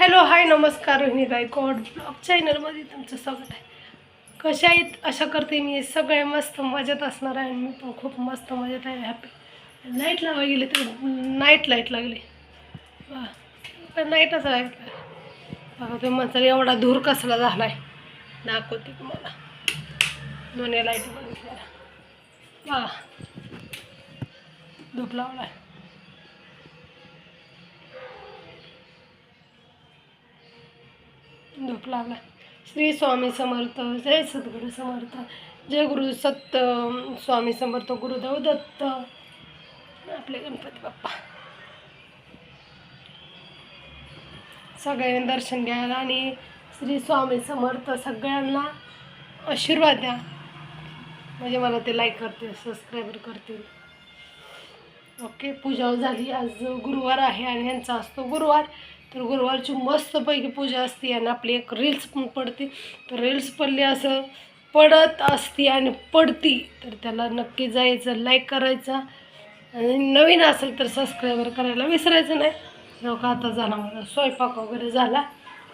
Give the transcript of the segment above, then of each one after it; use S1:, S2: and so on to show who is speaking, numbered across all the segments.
S1: Hello hi नमस्कार Rohini Gaikwad blog चॅनलमध्ये तुमचं स्वागत आहे. कशा आहेत? अशा करते मी. सगळे मस्त मजेत असणार आहे मी पण खूप मस्त मजेत आहे. हॅपी लाइट लावा गेली तर. नाईट लाइट लागली. वा. नाईटच आहे. बघा तुम्ही म्हणता एवढा धूर कसला झाला आहे दाखवते तुम्हाला. दोन्ही लाइट बघितल्या. वा. धूप लावला आहे धूप लावला श्री स्वामी समर्थ जय सद्गुरू समर्थ जय गुरु सत्त स्वामी समर्थ गुरुदेव दत्त आपले गणपती बाप्पा. सगळ्यांनी दर्शन घ्यायला आणि श्री स्वामी समर्थ सगळ्यांना आशीर्वाद द्या. म्हणजे मला ते लाईक करतील सबस्क्राईबर करतील. ओके पूजा झाली. आज गुरुवार आहे आणि यांचा असतो गुरुवार. तर गुरुवारची मस्तपैकी पूजा असते आणि आपली एक रील्स पण पडते. तर रील्स पडली असं पडत असती आणि पडती. तर त्याला नक्की जायचं लाईक करायचं. आणि नवीन असेल तर सबस्क्राईबर करायला विसरायचं नाही. लोक आता झाला माझा स्वयंपाक वगैरे झाला.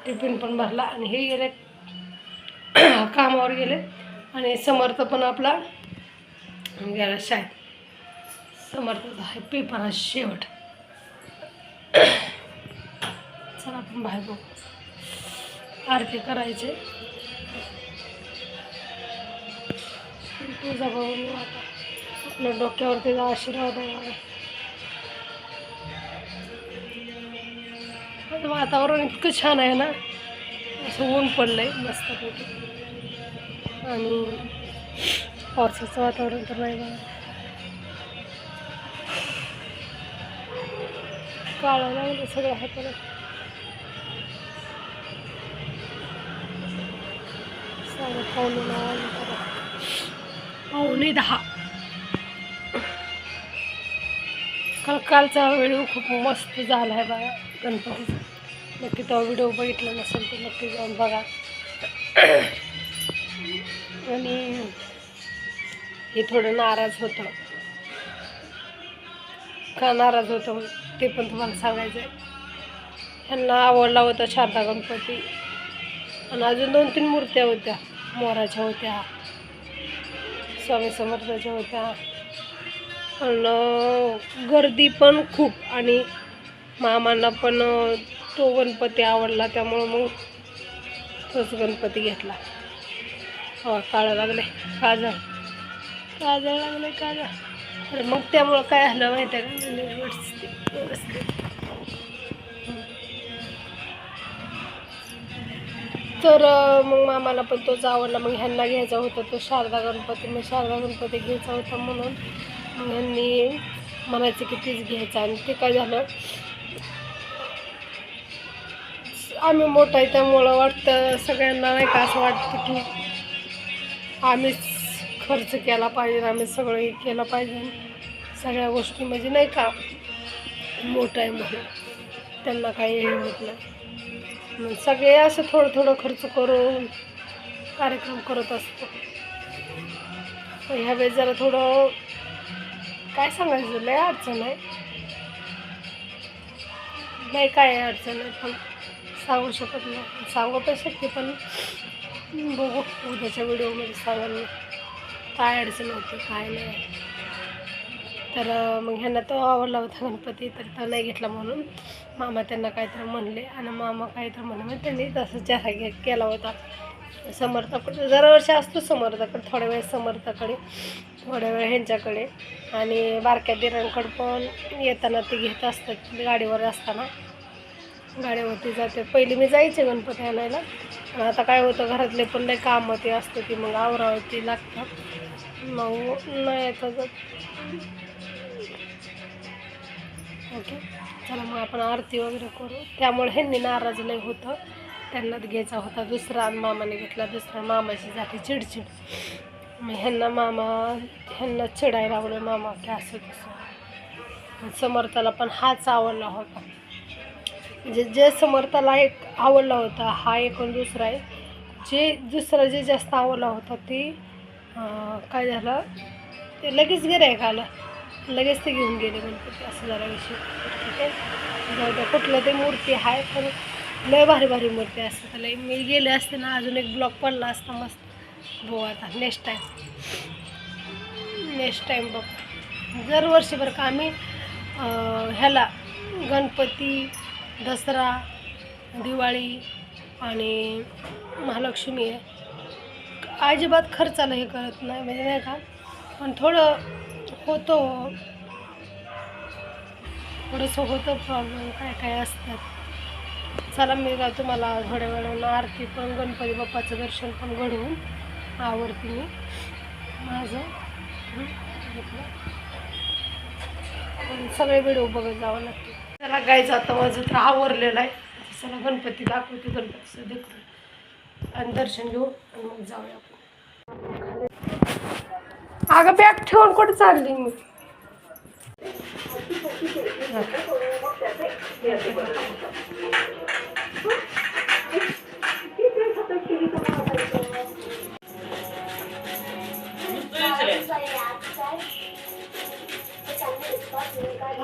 S1: टिफिन पण भरला आणि हे गेले. कामावर गेले. आणि समर्थ पण आपला गेला शाळेत. समर्थ आहे पेपर हा शेवट. चला आपण बाहेर बघू. आरती करायचे. तुझा भाऊ आता आपल्या डोक्यावर त्याचा आशीर्वाद आहे वातावरण इतकं छान आहे ना असं ऊन पडलं आहे मस्तपैकी. आणि पावसाचं वातावरण तर नाही बघा. काळा लागलं सगळं हाताला पावणे दहा. काल कालचा व्हिडिओ खूप मस्त झाला आहे बघा गणपतीचा. नक्की तो व्हिडिओ बघितला नसेल तर नक्की जाऊन बघा. आणि हे थोडं नाराज होतं. का नाराज होतं हो, ते पण तुम्हाला सांगायचं आहे ह्यांना आवडला होता शारदा गणपती. आणि अजून दोन तीन मूर्त्या होत्या. मोराच्या होत्या स्वामी समर्थाच्या होत्या. आणि गर्दी पण खूप आणि मामांना पण तो गणपती आवडला त्यामुळं मग तोच गणपती घेतला. हो काळं लागले काजळ. काजळ लागले काजळ. अरे मग त्यामुळं काय झालं माहिती आहे का तर मग मामाला पण तोच आवडला. मग ह्यांना घ्यायचा होता तो शारदा गणपती. मग शारदा गणपती घ्यायचा होता म्हणून मग ह्यांनी म्हणायचं की तीच घ्यायचा. आणि ते काय झालं? आम्ही मोठं आहे त्यामुळं वाटतं सगळ्यांना नाही का असं वाटतं की आम्हीच खर्च केला पाहिजे आम्ही सगळं हे केलं पाहिजे. सगळ्या गोष्टी म्हणजे नाही का मोठं आहे म्हणून. त्यांना काही हे होत नाही. मग सगळे असं थोडं थोडं खर्च करून कार्यक्रम करत असतो. पण ह्यावेळेस जरा थोडं काय सांगायचं? लय अडचण आहे. नाही काय अडचण आहे पण सांगू शकत नाही. सांगू पण शकते पण बघू. उद्याच्या व्हिडिओमध्ये सांगाल काय अडचण होती काय नाही. तर मग ह्यांना तो आवडला होता गणपती तर तो नाही घेतला म्हणून. मामा त्यांना काहीतरी म्हणले आणि मामा काहीतरी म्हणले. मग त्यांनी तसं चहा घे केला होता. समर्थाकडे दरवर्षी असतो समर्थाकडे थोड्या वेळ समर्थाकडे थोड्या वेळ ह्यांच्याकडे. आणि बारक्या दिरांकडे पण येताना ते घेत असतात गाडीवर असताना. गाडीवरती जाते. पहिले मी जायचे गणपती आणायला. पण आता काय होतं घरातले पण नाही कामं ते असतं ती मग आवरावती लागतात. मग नाही आता ओके. चला मग आपण आरती वगैरे करू. त्यामुळे ह्यांनी नाराज नाही होतं. त्यांना घ्यायचा होता दुसरा आणि मामाने घेतला दुसरा. मामाची झाली चिडचिड. मग ह्यांना मामा ह्यांना चिडायला आवडलं मामा की असं तसं. समर्थाला पण हाच आवडला होता. म्हणजे जे समर्थाला एक आवडला होता हा एक दुसरा आहे. जे दुसरा जे जास्त आवडला होता ते काय झालं? ते लगेच गिरायक आलं. लगेच ते घेऊन गेले गणपती असं जरा विषय ठीक आहे. जाऊ द्या कुठलं ते मूर्ती आहे पण लय भारी भारी मूर्ती असतात. लय मी गेले असते ना अजून एक ब्लॉक पडला असता मस्त. बघू आता नेक्स्ट टाईम नेक्स्ट टाईम बघ. दरवर्षी बरं का आम्ही ह्याला गणपती दसरा दिवाळी आणि महालक्ष्मी आहे. अजिबात खर्चाला हे करत नाही म्हणजे नाही का? पण थोडं होतो. थोडंसं होतं प्रॉब्लेम काय काय असतात. चला मी का तुम्हाला थोड्या वेळानं आरती पण गणपती बाप्पाचं दर्शन पण घडवून आवडते मी. माझं. सगळे व्हिडिओ बघत जावं लागते. त्याला काय जाता माझं तर आवरलेलं आहे. चला गणपती दाखवते गणपतीचं देखतो आणि दर्शन घेऊ आणि मग जाऊया आपण. अगं बॅग ठेवून कुठे चालली मी?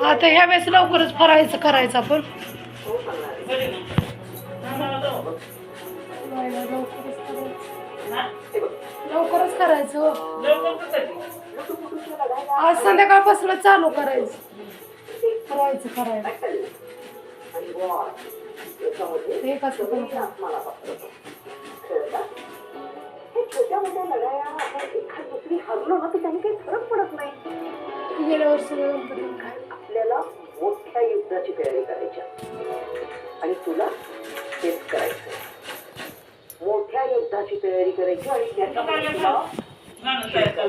S1: आता ह्या वेळेस लवकरच फरायचं करायचं आपण. ना, लवकरच. लवकरच करायचं. आज संध्याकाळपासून चालू करायचं करायचं करायचं कसं पण करा.
S2: छोट्या मोठ्या लढाया आपण एखाद दुसरी हरलो ना तर त्यांनी काही फरक पडत नाही
S1: गेल्या वर्षी
S2: आपल्याला मोठ्या युद्धाची तयारी करायची आहे. आणि तुला तेच करायचं मोठ्या युद्धाची तयारी करायची आणि तुला